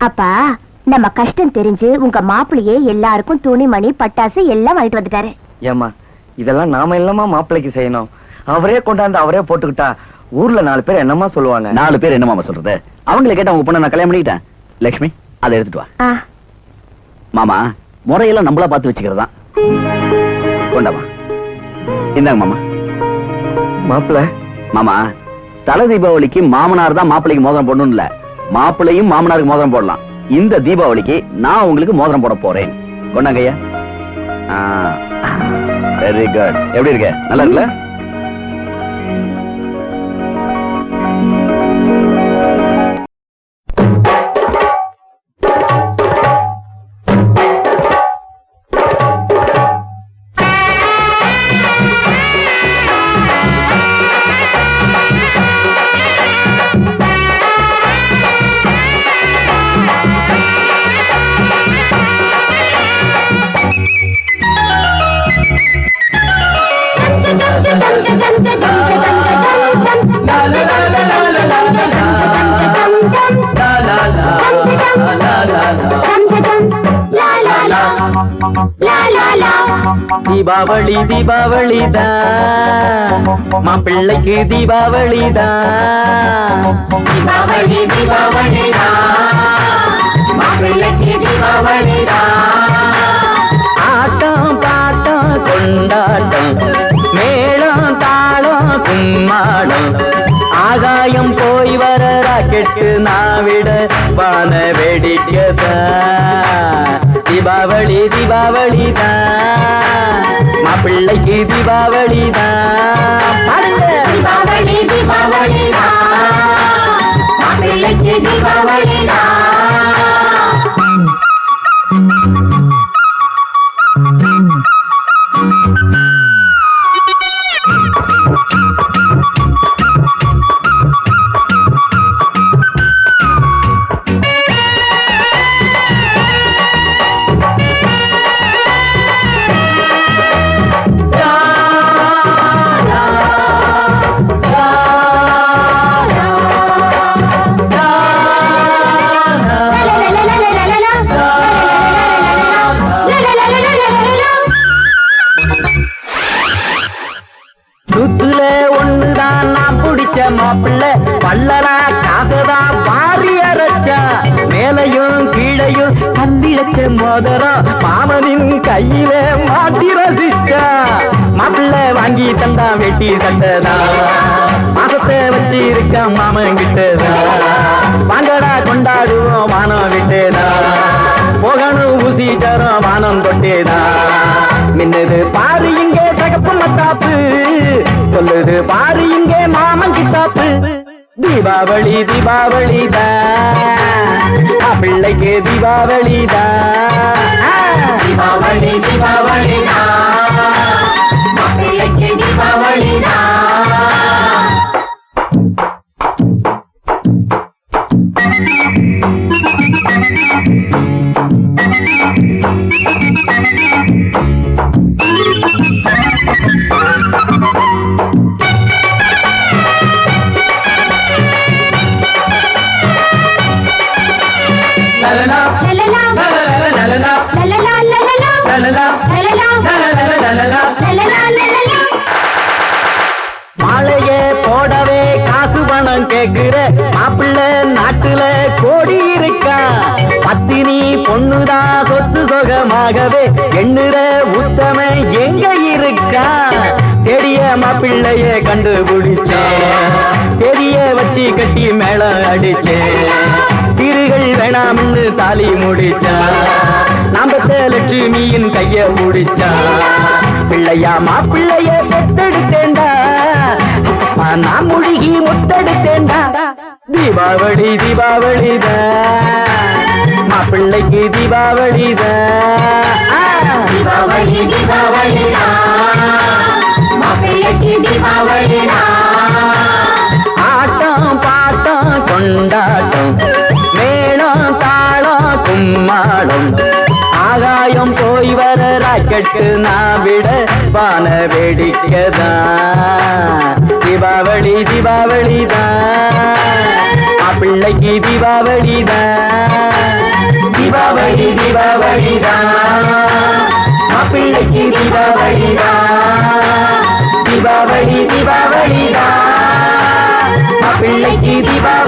அப்பா நம்ம கஷ்டம் தெரிஞ்சு உங்க மாப்பிள்ளையே எல்லாருக்கும் துணிமணி பட்டாசு எல்லாம் வாங்கிட்டு வந்துட்டாரு. ஏம்மா இதெல்லாம் நாம இல்லமா மாப்பிள்ளைக்கு செய்யணும்? அவரே கொண்டாந்து அவரே போட்டுக்கிட்டா ஊர்ல நாலு பேர் என்னமா சொல்லுவாங்க? நாலு பேர் என்ன மாமா சொல்றது? அவங்கள கேட்ட உங்க பொண்ணை நான் கல்யாணம் பண்ணிக்கிட்டேன். லட்சுமி அதை எடுத்துட்டு வா. ஆ, மாமா முறையெல்லாம் நம்மளா பார்த்து வச்சுக்கிறதா கொண்டாமா இந்தாங்க மாமா. மாப்பிள்ளை. மாமா தலை தீபாவளிக்கு மாமனார் தான் மாப்பிள்ளைக்கு மோதிரம் போடணும் இல்ல. மாப்பிள்ளையும் மாமனாருக்கு மோதிரம் போடலாம். இந்த தீபாவளிக்கு நான் உங்களுக்கு மோதிரம் போட போறேன். கொண்டாங்கய்யா வெரி குட் எப்படி இருக்க? நல்லா இருக்குல்ல? தீபாவளி தீபாவளி தான் மாப்பிள்ளைக்கு தீபாவளி தான் தீபாவளி தீபாவளி மாப்பிள்ளைக்கு தீபாவளி ஆட்டம் கேட்டு நாவிட வான வேடிக்கதா? தீபாவளி தீபாவளி தான் மாப்பிள்ளைக்கு தீபாவளி தான் தீபாவளி தீபாவளி தான் மேலையும் கீழையும் கல்லிழச்ச மோதிரம் மாமனின் கையில மாட்டி ரசிச்சா. மாப்பிள்ள வாங்கி தந்தா வெட்டி சண்டதா மாசத்தை வச்சு இருக்க மாமன் கிட்டதா. வாங்கடா கொண்டாடுவோம் வானம் விட்டேதா. போகணும் ஊசி தரோம் வானம் தொட்டேதா. மின்னது பாரு இங்கே தகப்பு மத்தாப்பு. சொல்லுது பாரு இங்கே மாமன் கிட்டாப்பு. தீபாவளி தீபாவளி தான் பிள்ளைக்கு தீபாவளி தான் தீபாவளி தீபாவளி மாலைய போடவே காசு பணம் கேக்குற மாப்பிள்ள நாட்டுல கோடி இருக்கா? பத்தினி பொண்ணுதான் சொத்து சொகமாகவே எண்ணுற உத்தம எங்க இருக்கா? தெரிய மாப்பிள்ளைய கண்டுபிடிச்சேன் தெரிய வச்சு கட்டி மேளம் அடிச்சேன் வேணாம்னு தாலி முடிச்சா. நாம லட்சுமியின் கைய முடிச்சா பிள்ளையாமா பிள்ளைய பெத்தெடுத்தேண்டா நான் முழுகி முத்தெடுத்தேண்டா தீபாவளி தீபாவளி மாப்பிள்ளைக்கு தீபாவளி தீபாவளி தீபாவளி மாப்பிள்ளைக்கு தீபாவளி கும்மாளம் ஆகாயம் போய் வர ராக்கெட்டு நான் விட வான வேடிக்கைதான். தீபாவளி தீபாவளி தான் பிள்ளைக்கு தீபாவளி தான் தீபாவளி தீபாவளி தான் பிள்ளைக்கு தீபாவளி தான் தீபாவளி தீபாவளி தான் பிள்ளைக்கு தீபாவளி